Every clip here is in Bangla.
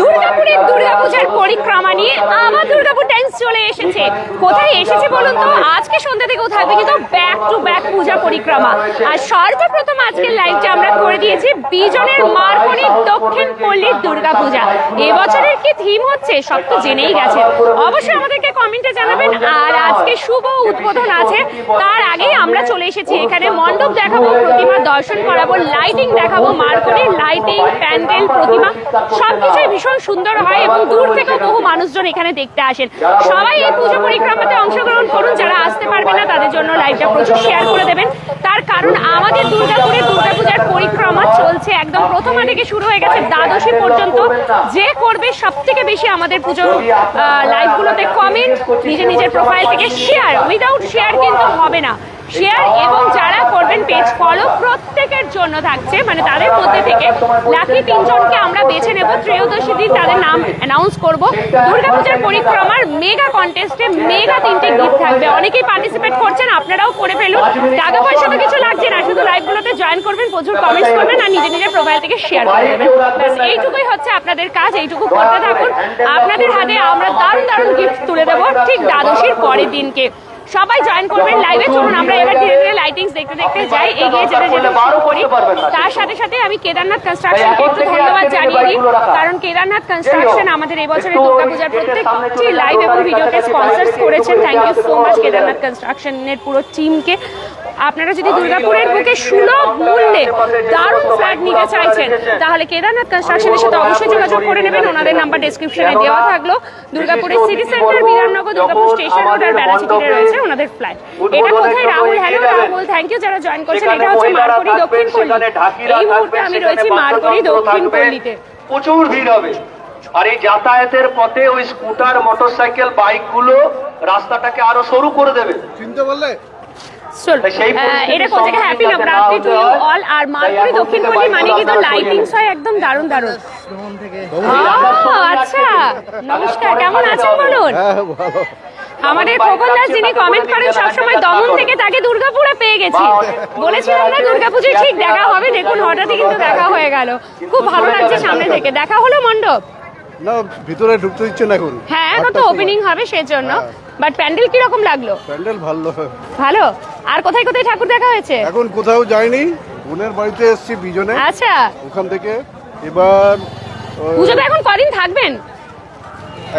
দুর্গাপুরের দুর্গাপূজার পরিক্রমা নিয়ে আবার দুর্গাপুর টাইমস চলে এসেছে। কোথায় এসেছে বলুন তো? আজকে সন্ধ্যা থেকেও থাকবে কিন্তু ব্যাক টু ব্যাক পূজা পরিক্রমা। আর সর্বপ্রথম আজকের লাইভটা আমরা করে দিয়েছি বিজনের মারমণি দক্ষিণ পল্লীর দুর্গাপূজা। এবছরের কি থিম হচ্ছে সব তো জেনেই গেছে অবশ্যই আমাদেরকে কমেন্টে জানাবেন। আর আজকে শুভ উদ্বোধন আছে। তার আগেই আমরা চলে এসেছি এখানে। মণ্ডপ দেখাবো, প্রতিমা দর্শন করাবো লাইটিং দেখাবো মার্কনির লাইটিং প্যান্ডেল, প্রতিমা। সবকিছুই ভীষণ সুন্দর হয় এবং দূর থেকে বহু মানুষজন এখানে দেখতে আসেন। সবাই এই পুজো পরিক্রমাতে অংশগ্রহণ করুন যারা আসতে পারবে না তাদের জন্য লাইভটা প্রচুর শেয়ার করে দেবেন। তার কারণ আমাদের দুর্গাপুরে দুর্গাপূজার পরিক্রমা চলছে একদম প্রথমা থেকে শুরু হয়ে গেছে দ্বাদশী পর্যন্ত। যে করবে সব থেকে বেশি আমাদের পুজো লাইভগুলোতে কমেন্ট নিজের নিজের প্রোফাইল থেকে শেয়ার উইদাউট শেয়ার কিন্তু হবে না। শেয়ার এবং যারা করবেন পেজ ফলো প্রত্যেকের জন্য থাকছে। মানে তাদের মধ্যে থেকে লাকি তিনজনকে আমরা বেছে নেব। ত্রয়োদশী দিন তাদের নাম অ্যানাউন্স করব। দুর্গাপূজার পরিক্রমার মেগা কন্টেস্টে মেগা তিনটে গিফট থাকবে। অনেকেই পার্টিসিপেট করছেন, আপনারাও করে ফেলুন। টাকা পয়সা তো কিছু লাগছে না, শুধু লাইভগুলোতে জয়েন করবেন, প্রচুর কমেন্টস করবেন আর নিজের নিজের প্রোফাইল থেকে শেয়ার করে দেবেন এইটুকুই হচ্ছে আপনাদের কাজ, এইটুকু করতে থাকুন। আপনাদের হাতে আমরা দারুণ দারুণ গিফট তুলে দেবো। ঠিক দ্বাদশীর পরের দিনকে। সবাই জয়েন করবেন লাইভে চলুন আমরা এবার ধীরে ধীরে লাইটিংস দেখতে দেখতে যাই এগিয়ে যেতে যেতে শুরু করি তার সাথে সাথে আমি কেদারনাথ কনস্ট্রাকশন একটু ধন্যবাদ জানিয়ে দিই কারণ কেদারনাথ কনস্ট্রাকশন আমাদের এবছরের দুর্গাপূজার প্রত্যেকটি লাইভ এবং ভিডিওকে স্পন্সার্স করেছেন। Thank you so much Kedarnath কনস্ট্রাকশনের পুরো টিমকে আপনারা যদি দুর্গাপুরের বুকে সুলভ মূল্যে দারুণ ফ্ল্যাট নিতে চাইছেন তাহলে কেদারনাথ কনস্ট্রাকশনের সাথে অবশ্যই যোগাযোগ করে নেবেন। ওনাদের নাম্বার ডেসক্রিপশনে দেওয়া থাকল। দুর্গাপুরের city centre Bidhannagar Durgapur station road আর বেড়াচিটিতে রয়েছে ওনাদের ফ্ল্যাট এটা কোথায়? Rahul hello Rahul thank you যারা জয়েন করছেন এটা হচ্ছে মারকড়ি দক্ষিণ পল্লী। এই মুহূর্তে আমি রয়েছি মারকড়ি দক্ষিণ পল্লীতে। প্রচুর ভিড় হবে। আর এই যাতায়াতের পথে ওই স্কুটার মোটরসাইকেল বাইকগুলো রাস্তাটাকে আরও সরু করে দেবে। চিনতে পারলে? চল। তাই সেই আহ, পরিস্থিতির এটা কোথায় হ্যাপি না নবরাত্রি টু ইউ অল আর এখন দক্ষিণ পল্লী মানে কিন্তু লাইটিংস হয় একদম দারুণ দারুণ। আচ্ছা। নমস্কার। কেমন আছেন বলুন? হ্যাঁ আমাদের খোকন দাস যিনি কমেন্ট করেন সবসময় দমন থেকে তাকে দুর্গাপুরে পেয়ে গেছি। বলেছিলাম না দুর্গাপুজোয় ঠিক দেখা হবে দেখুন হঠাৎই কিন্তু দেখা হয়ে গেল। খুব ভালো লাগছে সামনে থেকে। দেখা হলো মণ্ডপ? না ভিতরে ঢুকতে দিচ্ছে না এখন। হ্যাঁ এখন তো ওপেনিং হবে সেজন্য। বাট প্যান্ডেল কীরকম লাগল? প্যান্ডেল ভালো। ভালো? আর কোথায় কোথায় ঠাকুর দেখা হয়েছে? এখন কোথাও যাইনি। বোনের বাড়িতে এসেছি বিজনে। আচ্ছা। ওখান থেকে এবার পুজোতে এখন কদিন থাকবেন?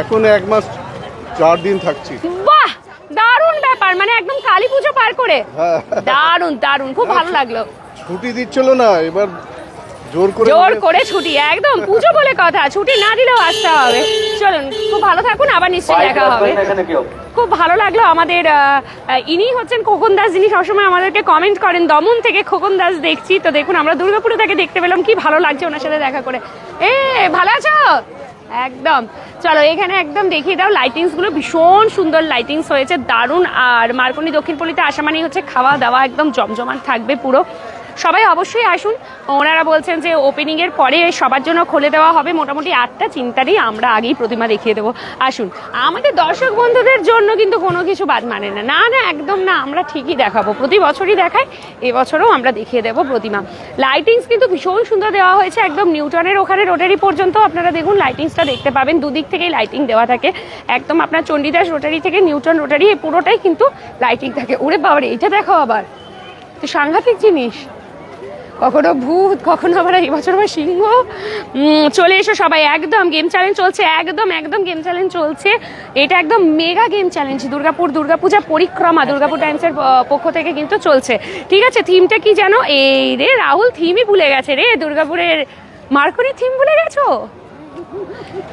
এখন এক মাস চার দিন থাকছি। বাহ! দারুণ ব্যাপার মানে একদম কালী পুজো পার করে। হ্যাঁ। দারুণ দারুণ খুব ভালো লাগল। ছুটি দিচ্ছিল না এবার জোর করে জোর করে ছুটি একদম পুজো বলে কথা ছুটি না দিলেও আসতে হবে। চলুন খুব ভালো থাকুন আবার নিশ্চয়ই দেখা হবে। খুব ভালো লাগল আমাদের ইনি হচ্ছেন খোকন দাস যিনি সবসময় আমাদেরকে কমেন্ট করেন দমন থেকে খোকন দাস দেখছি। তো দেখুন আমরা দুর্গাপুরে তাকে দেখতে পেলাম কি ভালো লাগছে ওনার সাথে দেখা করে। এ ভালো আছো? একদম। চলো এখানে একদম দেখিয়ে দাও লাইটিংসগুলো ভীষণ সুন্দর লাইটিংস হয়েছে দারুণ। আর মার্কনি দক্ষিণপল্লিতে আসা মানেই হচ্ছে খাওয়া দাওয়া একদম জমজমাট থাকবে পুরো। সবাই অবশ্যই আসুন। ওনারা বলছেন যে ওপেনিং এর পরে সবার জন্য খুলে দেওয়া হবে। মোটামুটি আটটা চিন্তারই আমরা আগেই প্রতিমা দেখিয়ে দেবো। আসুন। আমাদের দর্শক বন্ধুদের জন্য কিন্তু কোনো কিছু বাদ মানে না। না না, একদম না। আমরা ঠিকই দেখাবো। প্রতি বছরই দেখাই। এবছরও আমরা দেখিয়ে দেবো প্রতিমা। লাইটিংস কিন্তু ভীষণ সুন্দর দেওয়া হয়েছে। একদম নিউটনের ওখানে রোটারি পর্যন্ত আপনারা দেখুন লাইটিংসটা দেখতে পাবেন। দুদিক থেকেই লাইটিং দেওয়া থাকে। একদম আপনার চণ্ডীদাস রোটারি থেকে নিউটন রোটারি এই পুরোটাই কিন্তু লাইটিং থাকে। ওরে বাবারে, এটা দেখো আবার। তো সাংঘাতিক জিনিস। কখনো ভূত, কখনো আবার এই বছর আবার সিংহ। চলে এসো সবাই, একদম গেম চ্যালেঞ্জ চলছে, একদম একদম গেম চ্যালেঞ্জ চলছে। এটা একদম mega game challenge Durgapur, Durga Puja পরিক্রমা, দুর্গাপুর টাইমসের পক্ষ থেকে কিন্তু চলছে। ঠিক আছে থিমটা কি জানো? এই রে, রাহুল থিমই ভুলে গেছে রে, দুর্গাপুরের, মার্করি থিম ভুলে গেছো?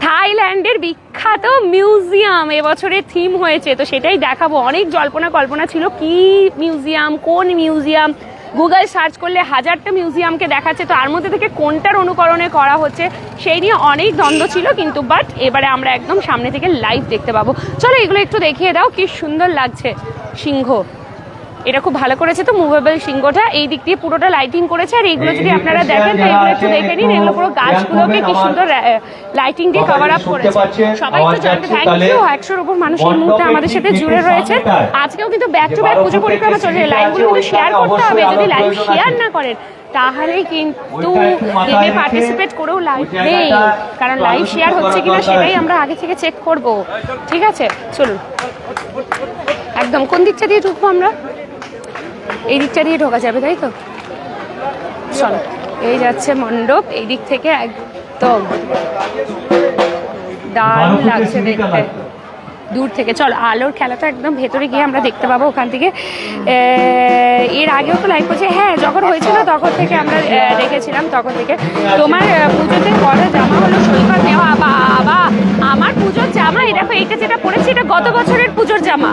থাইল্যান্ডের বিখ্যাত মিউজিয়াম এবছরের থিম হয়েছে, তো সেটাই দেখাবো। অনেক জল্পনা কল্পনা ছিল, কি মিউজিয়াম কোন মিউজিয়াম গুগল সার্চ করলে হাজারটা মিউজিয়ামকে দেখাচ্ছে। তো আর মধ্যে থেকে কোনটার অনুকরণে করা হচ্ছে সেই নিয়ে অনেক দ্বন্দ্ব ছিল কিন্তু বাট এবারে আমরা একদম সামনে থেকে লাইভ দেখতে পাবো। চলো এগুলো একটু দেখিয়ে দাও, কি সুন্দর লাগছে সিংহ। এটা খুব ভালো করেছে তো মুভেবল সিংহটা। এই দিক দিয়ে পুরোটা লাইটিং করেছে আর এইগুলো যদি আপনারা দেখেন তো এগুলো একটু দেখে নিন এগুলো পুরো গাছগুলোকে কি সুন্দর লাইটিং দিয়ে কভার আপ করেছে। সবাই তো জানতে থ্যাংক ইউ একশোর উপর মানুষ এই মুহূর্তে আমাদের সাথে জুড়ে রয়েছে আজকেও কিন্তু ব্যাক টু ব্যাক পুজো পরিক্রমা চলছে লাইভগুলো কিন্তু শেয়ার করতে হবে যদি লাইভ শেয়ার না করেন তাহলে কিন্তু গেমে পার্টিসিপেট করেও লাইভ নেই কারণ লাইভ শেয়ার হচ্ছে কিনা সেটাই আমরা আগে থেকে চেক করব। ঠিক আছে? চলুন। একদম কোন দিকটা দিয়ে ঢুকবো আমরা? এই দিকটা দিয়ে ঢোকা যাবে তাই তো চলো এই যাচ্ছে মণ্ডপ এই দিক থেকে একদম দারুণ লাগছে দেখতে। দূর থেকে। চল, আলোর খেলাটা একদম ভেতরে গিয়ে আমরা দেখতে পাবো ওখান থেকে। এর আগেও তো লাইভ করছে। হ্যাঁ যখন হয়েছিল তখন থেকে আমরা দেখেছিলাম তখন থেকে। তোমার পুজোতে পরে জামা হলো সৈকত দেওয়া বাবা আমার পুজোর জামা, এই দেখো, এইটা যেটা পরেছি, এটা গত বছরের পুজোর জামা।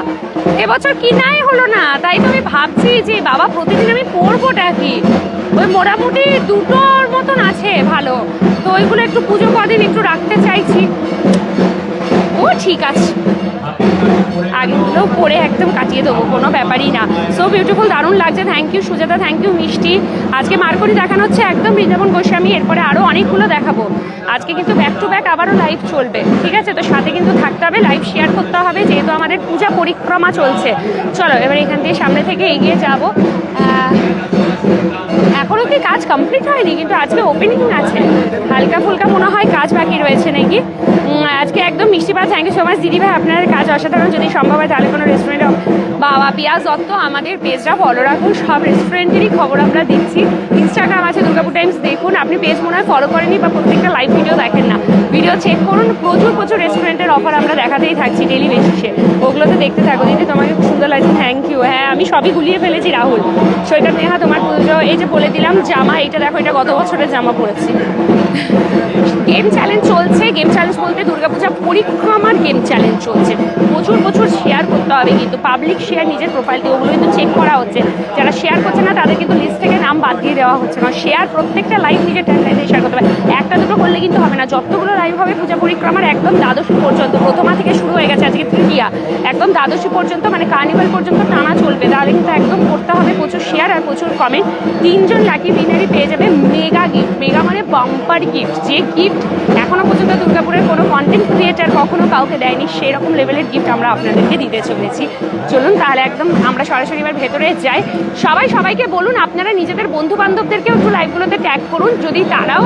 এবছর কিনাই হলো না, তাই তো আমি ভাবছি যে, বাবা, প্রতিদিন আমি পরবোটা কি? ওই মোটামুটি দুটোর মতন আছে ভালো। তো ওইগুলো একটু পুজো কদিন একটু রাখতে চাইছি। ও, ঠিক আছে। আগেগুলো পরে একদম কাটিয়ে দেবো, কোনো ব্যাপারই না। সো বিউটিফুল দারুণ লাগছে। Thank you Sujata thank you Mishti. আজকে মার্করি দেখানো হচ্ছে একদম বৃন্দাবন গোস্বামী, এরপরে আরও অনেকগুলো দেখাবো। আজকে কিন্তু ব্যাক টু ব্যাক আবারও লাইভ চলবে, ঠিক আছে? তো সাথে কিন্তু থাকতে হবে লাইভ শেয়ার করতে হবে, যেহেতু আমাদের পূজা পরিক্রমা চলছে। চলো, এবার এখান থেকে সামনে থেকে এগিয়ে যাব। আহ, এখনও কি কাজ কমপ্লিট হয়নি? কিন্তু আজকে ওপেনিং আছে। হালকা ফুলকা মনে হয় কাজ বাকি রয়েছে নাকি? আজকে একদম মিষ্টি পাওয়া থ্যাংক ইউ সো মাচ দিদি ভাই আপনার কাজ অসাধারণ। যদি সম্ভব হয় তাহলে কোনো রেস্টুরেন্টে বাবা পিয়াজ দত্ত, আমাদের পেজটা ফলো রাখুন। সব রেস্টুরেন্টেরই খবর আমরা দিচ্ছি ইনস্টাগ্রাম আছে দুর্গাপুর টাইমস দেখুন। আপনি পেজ মনে হয় ফলো করেনি বা প্রত্যেকটা লাইভ ভিডিও দেখেন না। ভিডিও চেক করুন। প্রচুর প্রচুর রেস্টুরেন্টের অফার আমরা দেখাতেই থাকছি ডেলি বেসিসে ওগুলোতে দেখতে থাকো। দিদি, তোমাকে খুব সুন্দর লাগছে। থ্যাংক ইউ হ্যাঁ আমি সবই গুলিয়ে ফেলেছি, রাহুল। সৈকত নেহা, তোমার পুজো, এই যে বলে দিলাম, জামা, এইটা দেখো, এটা গত বছরের জামা পরেছি। গেম চ্যালেঞ্জ চলছে। গেম চ্যালেঞ্জ বলতে দুর্গাপূজা পরিক্রমার গেম চ্যালেঞ্জ চলছে। প্রচুর প্রচুর শেয়ার করতে হবে কিন্তু পাবলিক শেয়ার নিজের প্রোফাইল দিয়ে, ওগুলো কিন্তু চেক করা হচ্ছে। যারা শেয়ার করছে না, তাদের কিন্তু লিস্ট থেকে নাম বাদ দিয়ে দেওয়া হচ্ছে। না শেয়ার প্রত্যেকটা লাইফ নিজের টাইমলাইনে শেয়ার করতে হবে একটা দুটো করলে কিন্তু হবে না। যতগুলো লাইভ হবে পূজা পরিক্রমার একদম দ্বাদশী পর্যন্ত। প্রথমা থেকে শুরু হয়ে গেছে আজকে তৃতীয়া। একদম দ্বাদশী পর্যন্ত মানে কার্নিভাল পর্যন্ত টানা চলবে। তাহলে কিন্তু একদম করতে হবে প্রচুর শেয়ার আর প্রচুর কমেন্ট তিনজন লাকি উইনারই পেয়ে যাবে মেগা গিফট মেগা মানে বাম্পার গিফট যে গিফট এখনও পর্যন্ত দুর্গাপুরের কোনো কন্টেন্ট ক্রিয়েটার কখনো কাউকে দেয়নি সেই রকম লেভেলের গিফট আমরা আপনাদেরকে দিতে চলেছি। চলুন তাহলে একদম আমরা সরাসরি এবার ভেতরে যাই। সবাই সবাইকে বলুন, আপনারা নিজেদের বন্ধু বান্ধবদেরকেও একটু লাইভগুলোতে ট্যাগ করুন। যদি তারাও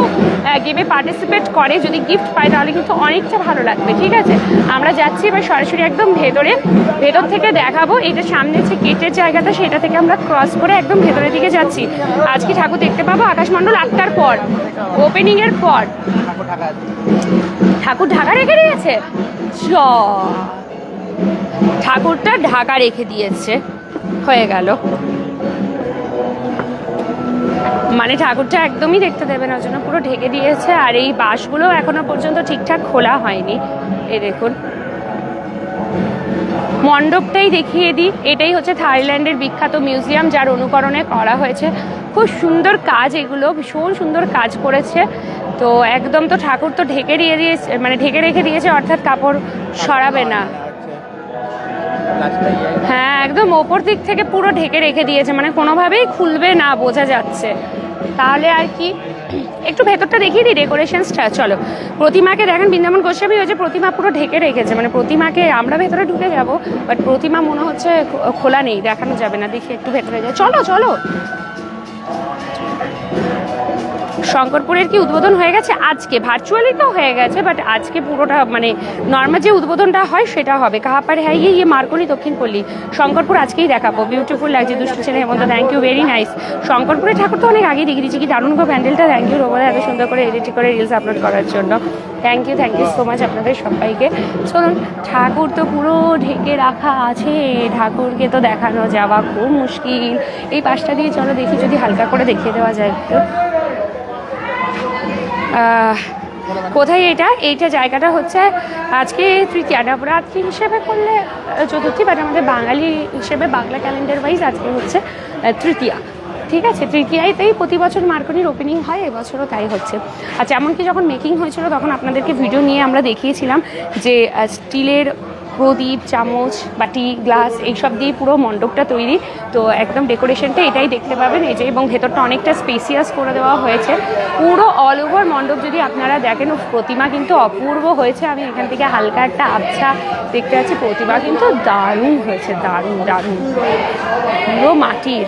গেমে পার্টিসিপেট করে, যদি গিফট পায়, তাহলে কিন্তু অনেকটা ভালো লাগবে, ঠিক আছে? আমরা যাচ্ছি এবার সরাসরি একদম ভেতরে। ভেতর থেকে দেখাবো, এটা সামনে যে গেটের জায়গাটা, সেটা থেকে আমরা ক্রস করে একদম ভেতরের দিকে যাচ্ছি। আজকে ঠাকুর দেখতে পাবো আকাশমণ্ডল আটটার পর ওপেনিং এর পর। ঠাকুর ঢাকা রেখে দিয়েছে? চ ঠাকুরটা ঢাকা রেখে দিয়েছে। হয়ে গেল। মানে ঠাকুরটা একদমই দেখতে দেবে না জন্য পুরো ঢেকে দিয়েছে, আর এই বাসগুলো এখনও পর্যন্ত ঠিকঠাক খোলা হয়নি। এ দেখুন। মণ্ডপটাই দেখিয়ে দিই। এটাই হচ্ছে থাইল্যান্ডের বিখ্যাত মিউজিয়াম, যার অনুকরণে করা হয়েছে। খুব সুন্দর কাজ এগুলো, ভীষণ সুন্দর কাজ করেছে। তো একদম তো ঠাকুর তো ঢেকে দিয়ে দিয়েছে মানে ঢেকে রেখে দিয়েছে, অর্থাৎ কাপড় সরাবে না। হ্যাঁ একদম ওপর দিক থেকে পুরো ঢেকে রেখে দিয়েছে মানে কোনোভাবেই খুলবে না, বোঝা যাচ্ছে। তাহলে আর কি, একটু ভেতরটা দেখিয়ে দিই ডেকোরেশনসটা, চলো। প্রতিমাকে দেখেন, বৃন্দাবন গোস্বামী হয়েছে প্রতিমা পুরো ঢেকে রেখেছে মানে প্রতিমাকে আমরা ভেতরে ঢুকে যাব বাট প্রতিমা মনে হচ্ছে খোলা নেই, দেখানো যাবে না, দেখি একটু ভেতরে যাই। চলো চলো। শঙ্করপুরের কি উদ্বোধন হয়ে গেছে? আজকে ভার্চুয়ালি তো হয়ে গেছে বাট আজকে পুরোটা মানে নর্মাল যে উদ্বোধনটা হয় সেটা হবে। কাহাপার হ্যাঁ ইয়ে ইয়ে মার্কনি দক্ষিণ পল্লী। শঙ্করপুর আজকেই দেখাবো। বিউটিফুল লাগছে, দুষ্টু ছেলে Hemanta thank you very nice শঙ্করপুরের ঠাকুর তো অনেক আগে দেখে দিয়েছি কি দারুণ গো প্যান্ডেলটা। থ্যাংক ইউ রোবলে এত সুন্দর করে এডিট করে রিলস আপলোড করার জন্য। Thank you thank you so much আপনাদের সবাইকে। চলুন, ঠাকুর তো পুরো ঢেকে রাখা আছে। ঠাকুরকে তো দেখানো যাওয়া খুব মুশকিল। এই পাশটা দিয়ে চলো দেখি, যদি হালকা করে দেখিয়ে দেওয়া যায় একটু। কোথায় এটা? এইটা জায়গাটা হচ্ছে আজকে তৃতীয়া নবরাত্রি হিসেবে করলে চতুর্থী বাট আমাদের বাঙালি হিসেবে বাংলা ক্যালেন্ডার ওয়াইজ আজকে হচ্ছে তৃতীয়া। ঠিক আছে? তৃতীয়াতেই প্রতি বছর মার্কনির ওপেনিং হয়, এবছরও তাই হচ্ছে। আচ্ছা এমনকি যখন মেকিং হয়েছিল, তখন আপনাদেরকে ভিডিও নিয়ে আমরা দেখিয়েছিলাম যে স্টিলের প্রদীপ চামচ বাটি গ্লাস এইসব দিয়ে পুরো মণ্ডপটা তৈরি। তো একদম ডেকোরেশনটা এটাই দেখতে পাবেন। এই যে, এবং ভেতরটা অনেকটা স্পেসিয়াস করে দেওয়া হয়েছে। পুরো অল ওভার মণ্ডপ যদি আপনারা দেখেন প্রতিমা কিন্তু অপূর্ব হয়েছে। আমি এখান থেকে হালকা একটা আবছা দেখতে পাচ্ছি। প্রতিমা কিন্তু দারুণ হয়েছে, দারুণ দারুণ। পুরো মাটির।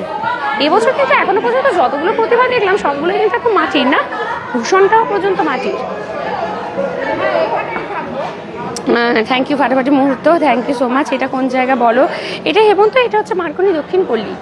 এবছর কিন্তু এখনও পর্যন্ত যতগুলো প্রতিভা দেখলাম, সবগুলোই কিন্তু এখন মাটির না? ভূষণটাও পর্যন্ত মাটির। থ্যাংক ইউ ফাটাফাটি মুহূর্ত থ্যাংক ইউ সো মাচ এটা কোন জায়গা বলো? এটা হেমন্ত, এটা হচ্ছে মার্কনি দক্ষিণ পল্লী।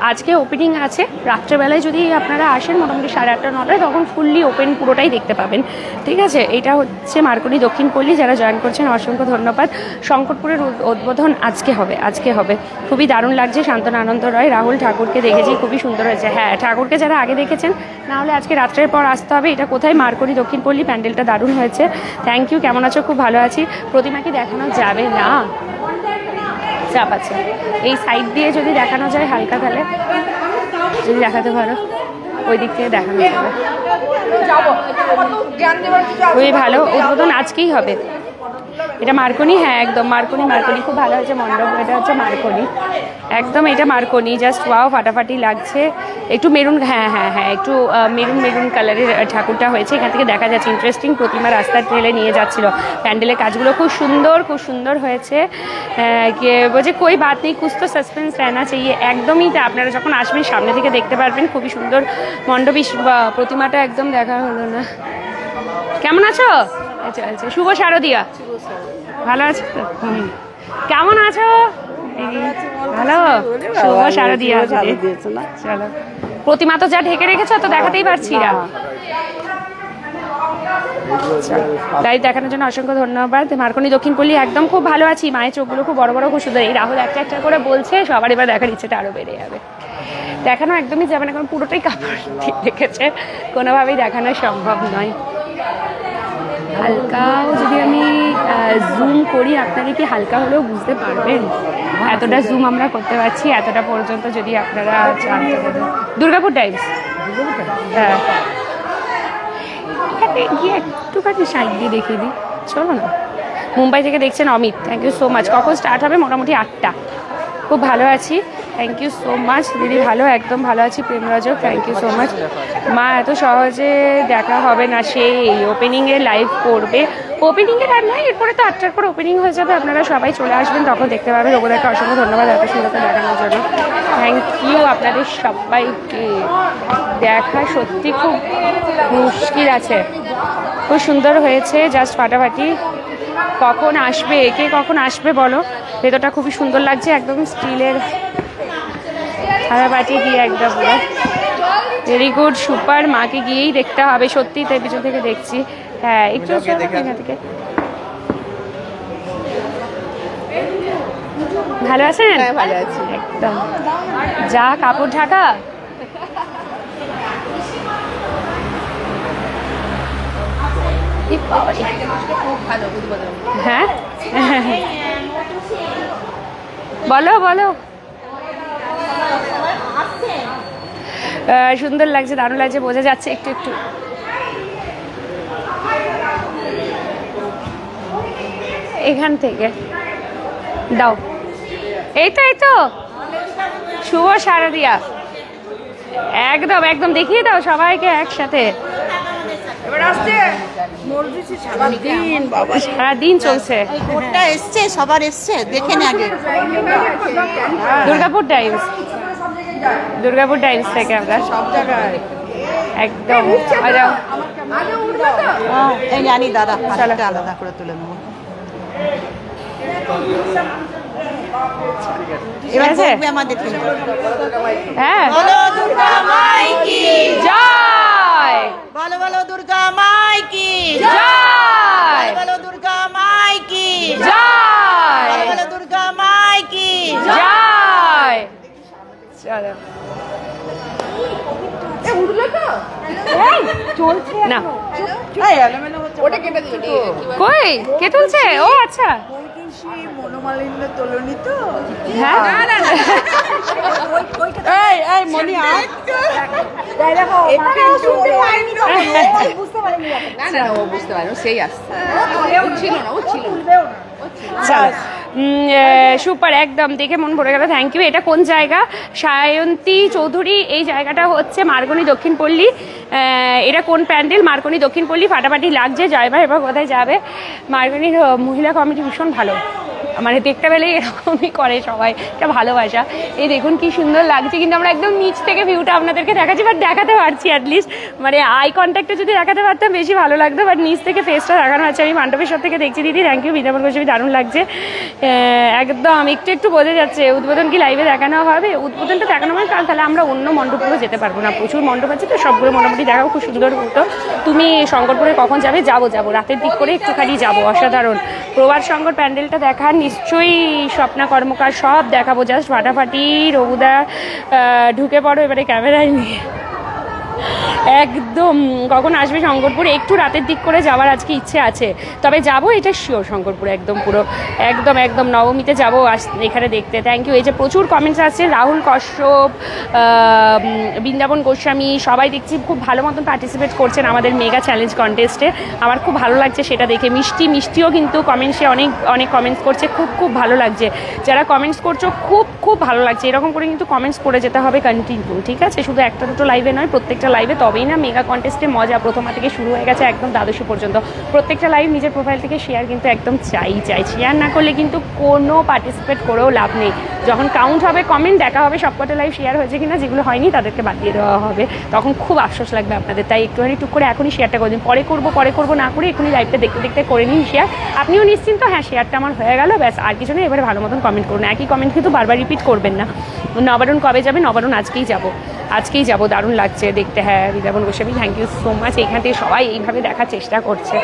আজকে ওপেনিং আছে। রাত্রেবেলায় যদি আপনারা আসেন মোটামুটি সাড়ে আটটা, নটায়, তখন ফুললি ওপেন পুরোটাই দেখতে পাবেন। ঠিক আছে? এটা হচ্ছে মার্কনি দক্ষিণ পল্লী। যারা জয়েন করছেন, অসংখ্য ধন্যবাদ। শঙ্করপুরের উদ্বোধন আজকে হবে আজকে হবে। খুবই দারুণ লাগছে, শান্তন আনন্দ রয়, রাহুল ঠাকুরকে দেখেছি, খুবই সুন্দর হয়েছে। হ্যাঁ ঠাকুরকে যারা আগে দেখেছেন না হলে আজকে রাত্রের পর আসতে হবে। এটা কোথায়? মার্কনি দক্ষিণ পল্লী। প্যান্ডেলটা দারুণ হয়েছে। থ্যাংক ইউ কেমন আছো? খুব ভালো আছি। প্রতিমা কি দেখানো যাবে? না। চাপ আছে। এই সাইড দিয়ে যদি দেখানো যায় হালকা তাহলে যদি দেখাতে পারো ওই দিক থেকে দেখানো যাবে। খুবই ভালো উদ্বোধন আজকেই হবে। এটা মার্কনি হ্যাঁ একদম মার্কনি মার্কনি খুব ভালো হয়েছে, মণ্ডপ, এটা হচ্ছে মার্কনি। একদম এটা মার্কনি জাস্ট ওয়াও ফাটাফাটি লাগছে। একটু মেরুন হ্যাঁ হ্যাঁ হ্যাঁ একটু মেরুন মেরুন কালারের ঠাকুরটা হয়েছে। এখান থেকে দেখা যাচ্ছে ইন্টারেস্টিং প্রতিমা রাস্তার ট্রেলে নিয়ে যাচ্ছিল। প্যান্ডেলের কাজগুলো খুব সুন্দর খুব সুন্দর হয়েছে। বলছে, কই বাদ নেই কুস্ত সাসপেন্স রানা চাই একদমই তা, আপনারা যখন আসবেন, সামনে থেকে দেখতে পারবেন, খুবই সুন্দর মণ্ডপী প্রতিমাটা একদম দেখা হলো না। কেমন আছো? আচ্ছা আচ্ছা। শুভ শারদিয়া। ভালো আছো তো? কেমন আছো? ভালো? শুভ শারদিয়া। চলো। প্রতিমা তো যা ঢেকে রেখেছো তো দেখাতেই পারছি না। তাই দেখানোর জন্য অসংখ্য ধন্যবাদ। মার্কনি দক্ষিণ পল্লী একদম খুব ভালো আছি। মায়ের চোখগুলো খুব বড় বড় খুব সুন্দর এই রাহুল একটা একটা করে বলছে সবার এবার দেখার ইচ্ছেটা আরও বেড়ে যাবে। দেখানো একদমই যাবে না কারণ পুরোটাই কাপড় দিয়ে রেখেছে। কোনোভাবেই দেখানো সম্ভব নয়। হালকাও যদি আমি জুম করি আপনাকে কি হালকা হলেও বুঝতে পারবেন? এতটা জুম আমরা করতে পারছি, এতটা পর্যন্ত যদি আপনারা। দুর্গাপুর টাইমস হ্যাঁ। গিয়ে একটুখানি সাইড দিয়ে দেখিয়ে দিই। চলো না। মুম্বাই থেকে দেখছেন Amit. Thank you so much কখন স্টার্ট হবে? মোটামুটি আটটা। খুব ভালো আছি। থ্যাংক ইউ সো মাচ দিদি ভালো, একদম ভালো আছি প্রেমরাজক থ্যাংক ইউ সো মাচ মা এত সহজে দেখা হবে না সেই ওপেনিংয়ে লাইভ করবে। ওপেনিংয়ের আর নয় এরপরে তো আটটার পর ওপেনিং হয়ে যাবে, আপনারা সবাই চলে আসবেন, তখন দেখতে পাবেন। ওগুলোকে অসংখ্য ধন্যবাদ এত সুন্দর করে দেখানোর জন্য। থ্যাংক ইউ আপনাদের সবাইকে। দেখা সত্যি খুব মুশকিল আছে। খুব সুন্দর হয়েছে জাস্ট ফাটাফাটি। কখন আসবে? কে কখন আসবে বলো? ভেতরটা খুবই সুন্দর লাগছে, একদম স্টিলের থালাবাটি দিয়ে একদম পুরো ভেরি গুড সুপার মাকে গিয়েই দেখতে হবে সত্যি তাই পিছন থেকে দেখছি। হ্যাঁ একটু এখান থেকে। ভালো আছেন? ভালো আছি। একদম। যা কাপড় ঢাকা। ভালো হ্যাঁ? বলো বলো। সুন্দর লাগছে, দারুণ লাগছে, বোঝা যাচ্ছে একটু একটু। এখান থেকে। দাও। এই তো এই তো। শুভ শারদিয়া। একদম একদম দেখিয়ে দাও সবাইকে একসাথে। এবার আসছে। সারাদিন চলছে। এসছে সবার এসছে আগে। দুর্গাপুর টাইমস। দুর্গাপুর টাইমস থেকে আমরা সব জায়গায় একদম। এই জানি দাদা। আলাদা করে তুলে নেব। এবার আছে? আমাদের হ্যাঁ। বলো দুর্গা মাই কি? জয়! বলো বলো দুর্গা এই, চলছে না। ওটা কেটে দিও কই? কে তুলছে? ও আচ্ছা। মনোমালিন্য তোলনি তো। হ্যাঁ? এই এই মনি আয়। না না ও বুঝতে পারে সেই আসছে ও ছিল না ও ছিল সুপার একদম দেখে মন ভরে গেল। থ্যাংক ইউ এটা কোন জায়গা? সায়ন্তী চৌধুরী এই জায়গাটা হচ্ছে মার্গনি দক্ষিণ পল্লী এটা কোন প্যান্ডেল? মার্গনি দক্ষিণ পল্লী ফাটাফাটি লাগছে জয় ভাই এবার কোথায় যাবে? মার্গনির মহিলা কমিটি ভীষণ ভালো। মানে দেখতে পেলে এরকমই করে সবাই এটা ভালোবাসা। এই দেখুন কি সুন্দর লাগছে, কিন্তু আমরা একদম নিচ থেকে ভিউটা আপনাদেরকে দেখাচ্ছি বাট দেখাতে পারছি অ্যাটলিস্ট মানে আই কন্ট্যাক্টে যদি দেখাতে পারতাম বেশি ভালো লাগতো বাট নিচ থেকে ফেসটা দেখানো হচ্ছে। আমি মান্ডবের সব থেকে দেখছি, দিদি থ্যাংক ইউ বিদ্যাপন গোস্বামী, দারুণ লাগছে। একদম একটু একটু বোঝা যাচ্ছে, উদ্বোধন কি লাইভে দেখানো হবে? উদ্বোধনটা দেখানো কাল তাহলে আমরা অন্য মণ্ডপগুলো যেতে পারব না, প্রচুর মণ্ডপ আছে তো, সবগুলো মোটামুটি দেখাও, খুব সুন্দর মতো। তুমি শঙ্করপুরে কখন যাবে? যাব যাব, রাতের দিক করে একটুখানি যাব, অসাধারণ। প্রভাত শঙ্কর প্যান্ডেলটা দেখা নিশ্চয়ই স্বপ্না কর্মকার সব দেখাবো। জাস্ট ফাটাফাটি রবুদা ঢুকে পড়ো এবারে ক্যামেরায় নিয়ে। একদম, কখন আসবে শঙ্করপুর? একটু রাতের দিক করে যাওয়ার আজকে ইচ্ছে আছে। তবে যাব এটা শিওর শঙ্করপুর একদম পুরো, একদম একদম নবমীতে যাব এখানে দেখতে। থ্যাংক ইউ এই যে প্রচুর কমেন্টস আসছে, রাহুল কশ্যপ বৃন্দাবন গোস্বামী, সবাই দেখছি খুব ভালো মতন পার্টিসিপেট করছেন আমাদের মেগা চ্যালেঞ্জ কন্টেস্টে আমার খুব ভালো লাগছে সেটা দেখে। মিষ্টি, মিষ্টিও কিন্তু কমেন্টসে অনেক অনেক কমেন্টস করছে। খুব খুব ভালো লাগছে। যারা কমেন্টস করছ, খুব খুব ভালো লাগছে। এরকম করে কিন্তু কমেন্টস করে যেতে হবে কন্টিনিউ ঠিক আছে? শুধু একটা দুটো লাইভে নয়, প্রত্যেকটা লাইভে তবেই না। মেগা কন্টেস্টে মজা প্রথমা থেকে শুরু হয়ে গেছে একদম দ্বাদশ পর্যন্ত। প্রত্যেকটা লাইভ নিজের প্রোফাইল থেকে শেয়ার কিন্তু একদম চাই চাই। শেয়ার না করলে কিন্তু কোনো পার্টিসিপেট করেও লাভ নেই। যখন কাউন্ট হবে কমেন্ট দেখা হবে, সবকটা লাইভ শেয়ার হয়েছে কিনা, যেগুলো হয়নি, তাদেরকে বাদ দিয়ে দেওয়া হবে। তখন খুব আশ্বাস লাগবে আপনাদের। তাই একটুখানি টুক করে এখনই শেয়ারটা করে দিন। পরে করব পরে করব, না করে এখনই লাইভটা দেখতে দেখতে করে নিন শেয়ার আপনিও নিশ্চিন্ত হ্যাঁ শেয়ারটা আমার হয়ে গেল, ব্যাস, আর কিছু নেই। এবারে ভালো মতন কমেন্ট করুন। একই কমেন্ট কিন্তু বারবার রিপিট করবেন না। নবারণ কবে যাবে? নবারণ আজকেই যাব। আজকেই যাব দারুণ লাগছে দেখতে। হ্যাঁ বিদ্যাপন Goswami thank you so much এখান থেকে সবাই এইভাবে দেখার চেষ্টা করছে।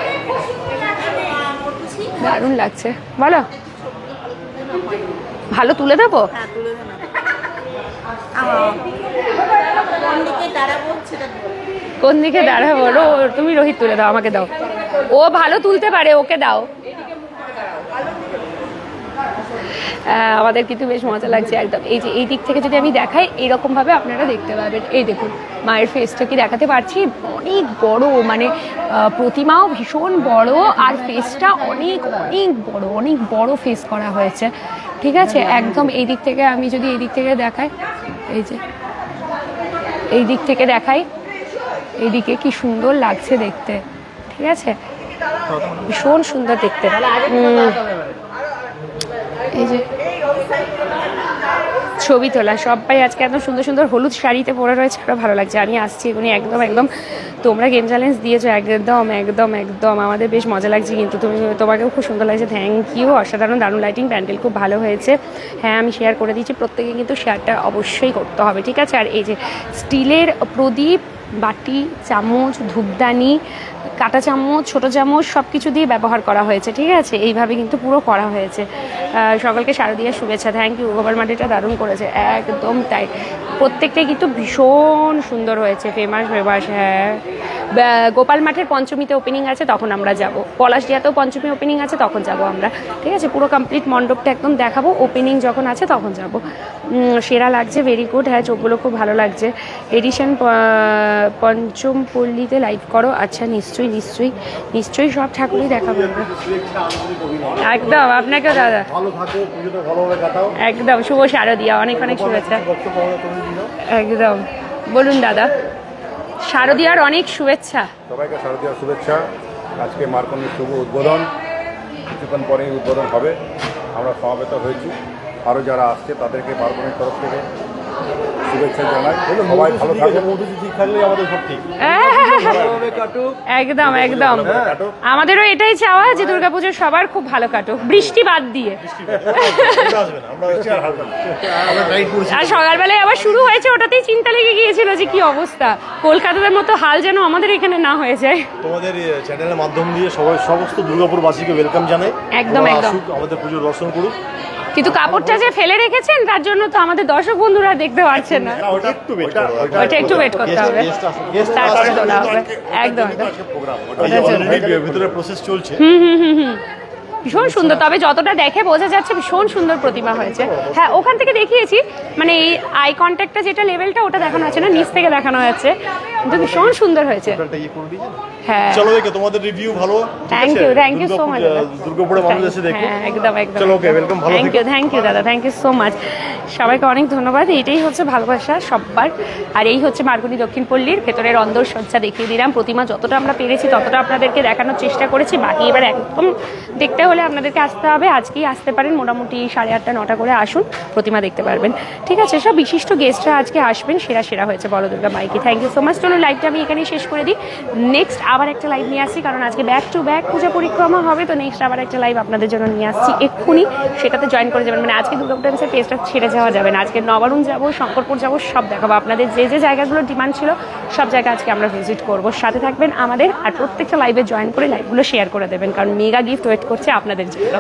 দারুণ লাগছে। বলো। ভালো তুলে দেবো? কোন দিকে দাঁড়াবো তুমি রোহিত তুলে দাও আমাকে দাও। ও ভালো তুলতে পারে ওকে দাও। আমাদের কিন্তু বেশ মজা লাগছে একদম। এই যে এই দিক থেকে যদি আমি দেখাই এরকম ভাবে আপনারা দেখতে পাবেন। এই দেখুন মায়ের ফেসটা কি দেখাতে পারছি? অনেক বড় মানে প্রতিমাও ভীষণ বড় আর ফেসটা অনেক অনেক বড় অনেক বড় ফেস করা হয়েছে। ঠিক আছে? একদম এই দিক থেকে আমি যদি এই দিক থেকে দেখাই এই যে এই দিক থেকে দেখাই এদিকে কি সুন্দর লাগছে দেখতে। ঠিক আছে? ভীষণ সুন্দর দেখতে। এই যে ছবি তোলা সবাই আজকে একদম সুন্দর সুন্দর হলুদ শাড়িতে পরে রয়েছে আরও ভালো লাগছে। আমি আসছি এগুলি একদম একদম। তোমরা গেম চ্যালেঞ্জ দিয়েছ, একদম একদম একদম। আমাদের বেশ মজা লাগছে কিন্তু। তুমি, তোমাকেও খুব সুন্দর লাগছে। থ্যাংক ইউ অসাধারণ দারুণ লাইটিং প্যান্ডেল খুব ভালো হয়েছে। হ্যাঁ আমি শেয়ার করে দিচ্ছি। প্রত্যেকে কিন্তু শেয়ারটা অবশ্যই করতে হবে, ঠিক আছে? আর এই যে স্টিলের প্রদীপ বাটি, চামচ, ধূপদানি, কাটা চামচ, ছোটো চামচ সব কিছু দিয়ে ব্যবহার করা হয়েছে, ঠিক আছে? এইভাবে কিন্তু পুরো করা হয়েছে। সকলকে সকলকে দিয়ে শুভেচ্ছা। থ্যাংক ইউ গোবর মাটিটা দারুণ করেছে। একদম তাই। প্রত্যেকটাই কিন্তু ভীষণ সুন্দর হয়েছে। ফেমাস ফেমাস হ্যাঁ। গোপাল মাঠের পঞ্চমীতে ওপেনিং আছে তখন আমরা যাব। পলাশডিয়াতেও পঞ্চমী ওপেনিং আছে তখন যাব আমরা। ঠিক আছে? পুরো কমপ্লিট মণ্ডপটা একদম দেখাবো। ওপেনিং যখন আছে তখন যাব। সেরা লাগছে ভেরি গুড হ্যাঁ চোখগুলো খুব ভালো লাগছে। এডিশন পঞ্চম পল্লীতে লাইভ করো। আচ্ছা নিশ্চয়ই নিশ্চয়ই নিশ্চয়ই সব ঠাকুরই দেখাবো একদম আপনাকেও দাদা। একদম শুভ শারদিয়া অনেক অনেক শুভেচ্ছা। একদম। বলুন দাদা। শারদিয়ার অনেক শুভেচ্ছা। সবাইকে শারদীয়ার শুভেচ্ছা। আজকে মার্কনির শুভ উদ্বোধন। কিছুক্ষণ পরেই উদ্বোধন হবে। আমরা সমাবেত হয়েছি। আরও যারা আসছে তাদেরকে মার্কনের তরফ থেকে শুভেচ্ছা জানাই। সবাই ভালো থাকবে থাকলেই আমাদের সব ঠিক। একদম একদম। আমাদেরও এটাই চাওয়া যে দুর্গাপুজো সবার খুব ভালো কাটুক। বৃষ্টি বাদ দিয়ে। আর সকালবেলায় আবার শুরু হয়েছে ওটাতেই চিন্তা লেগে গিয়েছিল যে কি অবস্থা। কলকাতার মতো হাল যেন আমাদের এখানে না হয়ে যায়। তোমাদের চ্যানেলের মাধ্যম দিয়ে সবাই সমস্ত দুর্গাপুরবাসীকে ওয়েলকাম জানাই। একদম, একদম। আমাদের পুজোর দর্শন করুক। কিন্তু কাপড়টা যে ফেলে রেখেছেন তার জন্য তো আমাদের দর্শক বন্ধুরা দেখতে পারছেন না। ওটা একটু ওয়েট করতে হবে। তারপরে তোলা হবে। একদম, ভিতরে প্রসেস চলছে। ভীষণ সুন্দর। তবে যতটা দেখে বোঝা যাচ্ছে ভীষণ সুন্দর প্রতিমা হয়েছে। হ্যাঁ ওখান থেকে দেখিয়েছি মানে এই আই কন্ট্যাক্টটা যেটা লেভেলটা ওটা দেখানো হচ্ছে না নিচ থেকে দেখানো হচ্ছে। কিন্তু ভীষণ সুন্দর হয়েছে। হ্যাঁ। চলো দেখো তোমাদের রিভিউ ভালো। Thank you thank you so much দুর্গাপুরে মানুষ এসে দেখো হ্যাঁ একদম একদম। চলো, okay, welcome, ভালো থ্যাংক ইউ থ্যাংক ইউ দাদা থ্যাংক ইউ সো মাচ সবাইকে অনেক ধন্যবাদ এটাই হচ্ছে ভালোবাসা সব্বার। আর এই হচ্ছে মার্গনি দক্ষিণ পল্লীর ভেতরের অন্দর সজ্জা দেখিয়ে দিলাম। প্রতিমা যতটা আমরা পেরেছি ততটা আপনাদেরকে দেখানোর চেষ্টা করেছি। বাকি এবার একদম দেখতে হলে আপনাদেরকে আসতে হবে। আজকেই আসতে পারেন মোটামুটি সাড়ে আটটা, নটা করে আসুন। প্রতিমা দেখতে পারবেন। ঠিক আছে, সব বিশিষ্ট গেস্টরা আজকে আসবেন। সেরা সেরা হয়েছে বড় দুর্গা মাইকি থ্যাংক ইউ সো মাচ চলো লাইভটা আমি এখানেই শেষ করে দিই। নেক্সট আবার একটা লাইভ নিয়ে আসছি, কারণ আজকে ব্যাক টু ব্যাক পূজা পরিক্রমা হবে। তো নেক্সট আবার একটা লাইভ আপনাদের জন্য নিয়ে আসছি এক্ষুনি। সেটাতে জয়েন করে যাবেন। মানে আজকে দুর্গাপুর টাইমসের পেজটা ছেড়ে যাওয়া যাবে না। আজকে নবারুণ যাব, শঙ্করপুর যাব, সব দেখাবো। আপনাদের যে যে জায়গাগুলোর ডিমান্ড ছিল, সব জায়গা আজকে আমরা ভিজিট করব। সাথে থাকবেন আমাদের। আর প্রত্যেকটা লাইভে জয়েন করে লাইভগুলো শেয়ার করে দেবেন। কারণ মেগা গিফট ওয়েট করছে আপনাদের জন্য